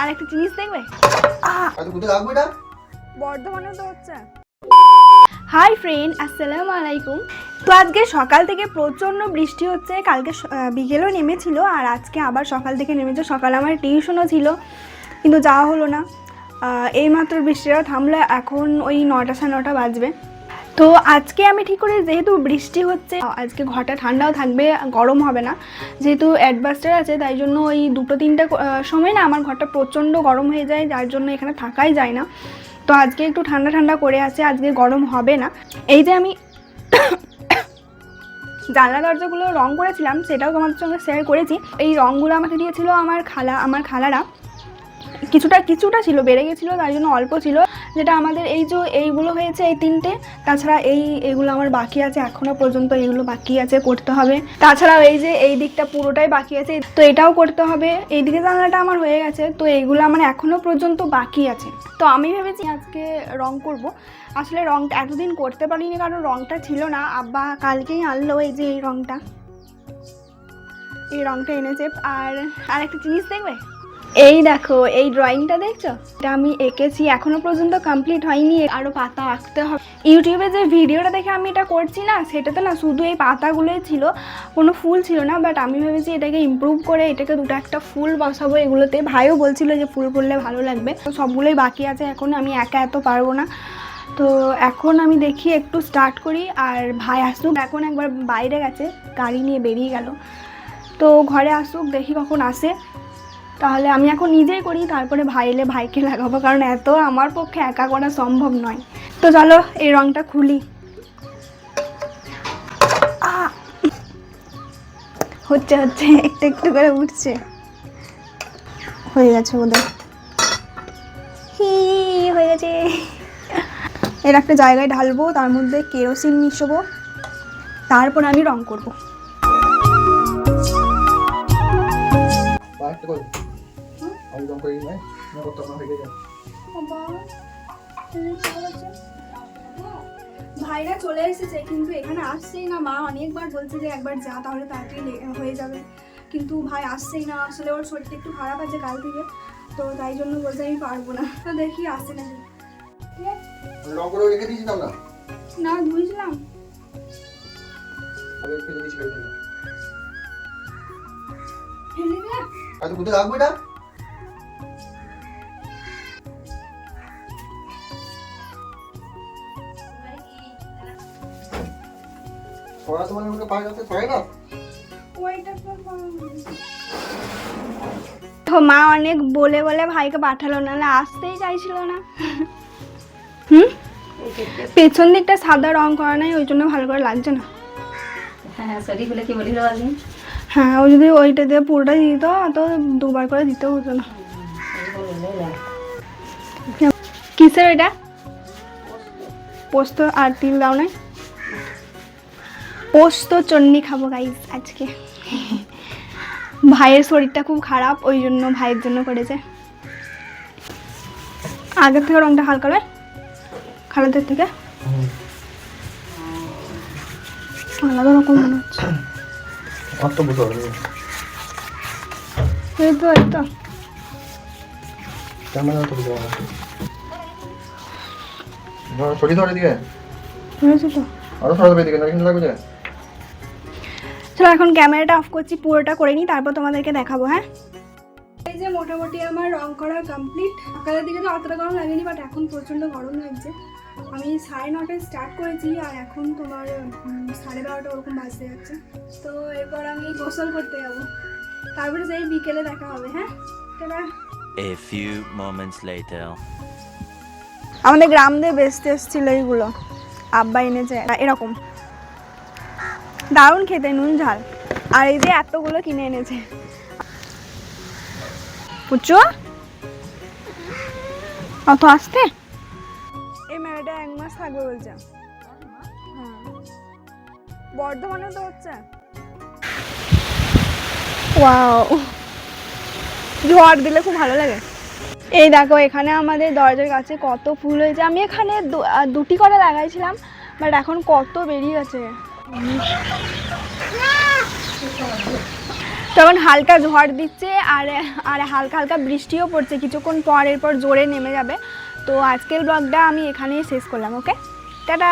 আর একটা জিনিস দেখবে বর্ধমানে তো হচ্ছে। হাই ফ্রেন্ড আসসালামু আলাইকুম। তো আজকে সকাল থেকে প্রচণ্ড বৃষ্টি হচ্ছে। কালকে বিকেলেও নেমেছিল আর আজকে আবার সকাল থেকে নেমেছে। সকালে আমার টিউশনও ছিল কিন্তু যাওয়া হলো না। এইমাত্র বৃষ্টিটা থামলো। এখন ওই নটা সাড়ে নটা বাজবে। তো আজকে আমি ঠিক করে যেহেতু বৃষ্টি হচ্ছে, আজকে ঘরটা ঠান্ডাও থাকবে, গরম হবে না। যেহেতু অ্যাডভাস্টার আছে, তাই জন্য ওই দুটো তিনটে সময় না আমার ঘরটা প্রচণ্ড গরম হয়ে যায়, যার জন্য এখানে থাকাই যায় না। তো আজকে একটু ঠান্ডা ঠান্ডা করে আছে, আজকে গরম হবে না। এই যে আমি জানলা দরজাগুলো রং করেছিলাম, সেটাও তোমাদের সঙ্গে শেয়ার করেছি। এই রঙগুলো আমাকে দিয়েছিল আমার খালা, আমার খালারা। কিছুটা কিছুটা ছিল, বেড়ে গেছিল তাই জন্য অল্প ছিল। যেটা আমাদের এই যে এইগুলো হয়েছে, এই তিনটে, তাছাড়া এই এগুলো আমার বাকি আছে, এখনও পর্যন্ত এইগুলো বাকি আছে, করতে হবে। তাছাড়াও এই যে, এই দিকটা পুরোটাই বাকি আছে, তো এটাও করতে হবে। এই এইদিকে জানলাটা আমার হয়ে গেছে, তো এইগুলো আমার এখনও পর্যন্ত বাকি আছে। তো আমি ভেবেছি আজকে রং করব। আসলে রংটা এতদিন করতে পারিনি, কারণ রংটা ছিল না। আব্বা কালকেই আনলো এই যে, এই রংটা। এই রংটা এনেছে। আর আর একটা জিনিস দেখবে? এই দেখো, এই ড্রয়িংটা দেখছ? এটা আমি এঁকেছি, এখনও পর্যন্ত কমপ্লিট হয়নি। আরও পাতা আঁকতে হবে। ইউটিউবে যে ভিডিওটা দেখে আমি এটা করছি না, সেটাতে না শুধু এই পাতাগুলোই ছিল। কোনো ফুল ছিল না বাট আমি ভেবেছি এটাকে ইমপ্রুভ করে এটাকে দুটো একটা ফুল বসাবো এগুলোতে। ভাইও বলছিল যে ফুল করলে ভালো লাগবে। তো সবগুলোই বাকি আছে, এখন আমি একা এত পারব না। তো এখন আমি দেখি, একটু স্টার্ট করি, আর ভাই আসুক। এখন একবার বাইরে গেছে, গাড়ি নিয়ে বেরিয়ে গেল। তো ঘরে আসুক, দেখি কখন আসে। তাহলে আমি এখন নিজেই করি, তারপরে ভাই এলে ভাইকে লাগাবো, কারণ এত আমার পক্ষে একা করা সম্ভব নয়। তো চলো, এই রংটা খুলি! হচ্ছে হচ্ছে, একটু একটু করে উঠছে। হয়ে গেছে বোধহয় হয়ে গেছে। এর একটা জায়গায় ঢালবো, তার মধ্যে কেরোসিন মিশবো, তারপর আমি রং করব। বা একটা করে নিই না করতে আপনার হয়ে গেছে ভাইরা চলে এসেছে কিন্তু এখানে আসছেই না। মা অনেকবার বলছে যে একবার যা তাহলে তাড়াতাড়ি হয়ে যাবে। কিন্তু ভাই আসছেই না আসলে ওর শরীরটা একটু খারাপ আছে কাল থেকে তো তাই জন্য বলছে আমি পারব না। তো দেখি আসছে না ঠিক রং করে রেখে দিয়েছিলাম না? না ধুয়েছিলাম ফেলে দিয়েছি। ফেলে দিলাম? আচ্ছা কোথায় রাখব এটা? সরা তোমার আমাকে পায়ে যাচ্ছে সরাই না। তো মা অনেক বলে বলে ভাইকে পাঠালো না না আসতেই চাইছিল না। হুম? পেছন দিকটা সাদা রং করা নাই ওই জন্য ভালো করে লাগছে না। হ্যাঁ কি বলিল হ্যাঁ ও যদি ওইটা দিয়ে পুরোটা দিত তো দুবার করে দিতে হতো না। কিসের ওইটা? পোস্ত আর তিল দাও নাই? পোস্ত চন্নি খাব গাইস আজকে। ভাইয়ের শরীরটা খুব খারাপ ওই জন্য ভাইয়ের জন্য করেছে। আগের থেকে রংটা হালকা হবে খালাদের থেকে। আলাদা রকম মনে হচ্ছে। এই তো এই তো। ছড়ি ধরে তো। আরও দেবে দিকে না কিন্তু লাগবে চলো এখন ক্যামেরাটা অফ করছি পুরোটা করে নিই তারপর তোমাদেরকে দেখাবো হ্যাঁ? এই যে মোটামুটি আমার রং করা কমপ্লিট সকালের দিকে তো অতটা গরম লাগেনি বাট এখন প্রচণ্ড গরম লাগছে। আমি সাড়ে নটায় স্টার্ট করেছি আর এখন তোমার সাড়ে বারোটা ওরকম বাজতে যাচ্ছে। তো এরপর আমি গোসল করতে যাব। তারপরে যাই বিকেলে দেখা হবে হ্যাঁ? A few moments later. আমাদের গ্রাম দিয়ে বেচতে এসেছিল এইগুলো। আব্বা এনেছে এরকম। দারুণ খেতে, নুন, ঝাল। আর এই যে এতগুলো কিনে এনেছে। পুচু? অত আসতে? এই মেয়েটা এক মাস থাকবে বলছে। হ্যাঁ। বর্ধমানে তো হচ্ছে। ঝড় দিলে খুব ভালো লাগে। এই দেখো, এখানে আমাদের দরজার কাছে কত ফুল হয়েছে। আমি এখানে দুটি করে লাগাইছিলাম, বাট এখন কত বেরিয়ে গেছে। তখন হালকা ঝড় দিচ্ছে আর আর হালকা হালকা বৃষ্টিও পড়ছে। কিছুক্ষণ পরের পর জোরে নেমে যাবে। তো আজকের ব্লগটা আমি এখানেই শেষ করলাম ওকে টাটা!